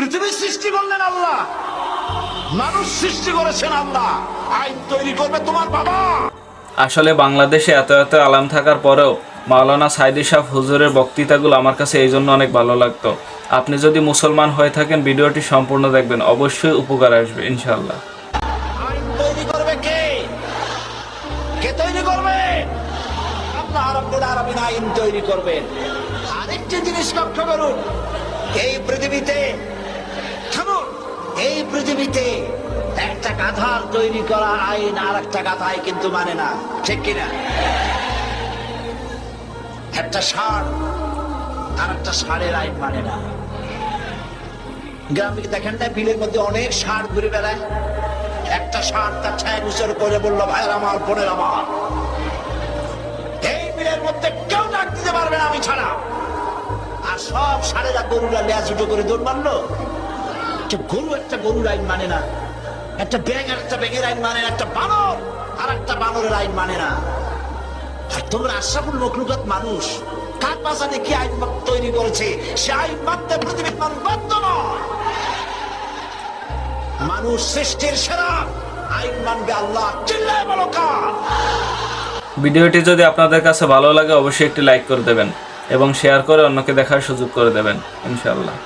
পৃথিবী সৃষ্টি করলেন আল্লাহ। মানুষ সৃষ্টি করেছেন আল্লাহ। আইন তৈরি করবে তোমার বাবা। আসলে বাংলাদেশে এত এত আলাম থাকার পরেও মাওলানা সাইদি সাহ হুজুরের বক্তৃতাগুলো আমার কাছে এই জন্য অনেক ভালো লাগতো। আপনি যদি মুসলমান হয়ে থাকেন ভিডিওটি সম্পূর্ণ দেখবেন। অবশ্যই উপকার আসবে ইনশাল্লাহ আরেকটি জিনিস লক্ষ্য করুন। এই পৃথিবীতে পৃথিবীতে একটা গাধার তৈরি করা আইন আর একটা গাধাই কিন্তু মানে না। ঠিক কিনা? একটা ষাঁড় আর একটা ষাঁড়ের আইন মানে না। গ্রামে দেখেন না বিলের মধ্যে অনেক ষাঁড় ঘুরে বেড়ায়। একটা ষাঁড় তার ছায় গুছর করে বলল, ভাইয়ের আমার, বোনের আমার, এই বিলের মধ্যে কেউ ডাক দিতে পারবে না আমি ছাড়া। আর সব ষাঁড়েরা গরুরা লেয়া ছুটো করে দৌড় মারলো। একটা গরু, একটা গরুর আইন মানে না। একটা ব্যাং আর একটা ব্যাঙের আইন মানে না, একটা বানর আর একটা বানরের আইন মানে না। আর তোমরা আশরাফুল মখলুকাত মানুষ, কার বাজারে কি আইন তৈরি করেছে? সে আইন মানতে পৃথিবীর মানুষ বাধ্য নয়। মানুষ সৃষ্টির সেরা, আইন মানবে আল্লাহ। চিল্লায় বলো ভিডিওটি যদি আপনাদের কাছে ভালো লাগে, অবশ্যই একটি লাইক করে দেবেন এবং শেয়ার করে অন্যকে দেখার সুযোগ করে দেবেন ইনশাল্লাহ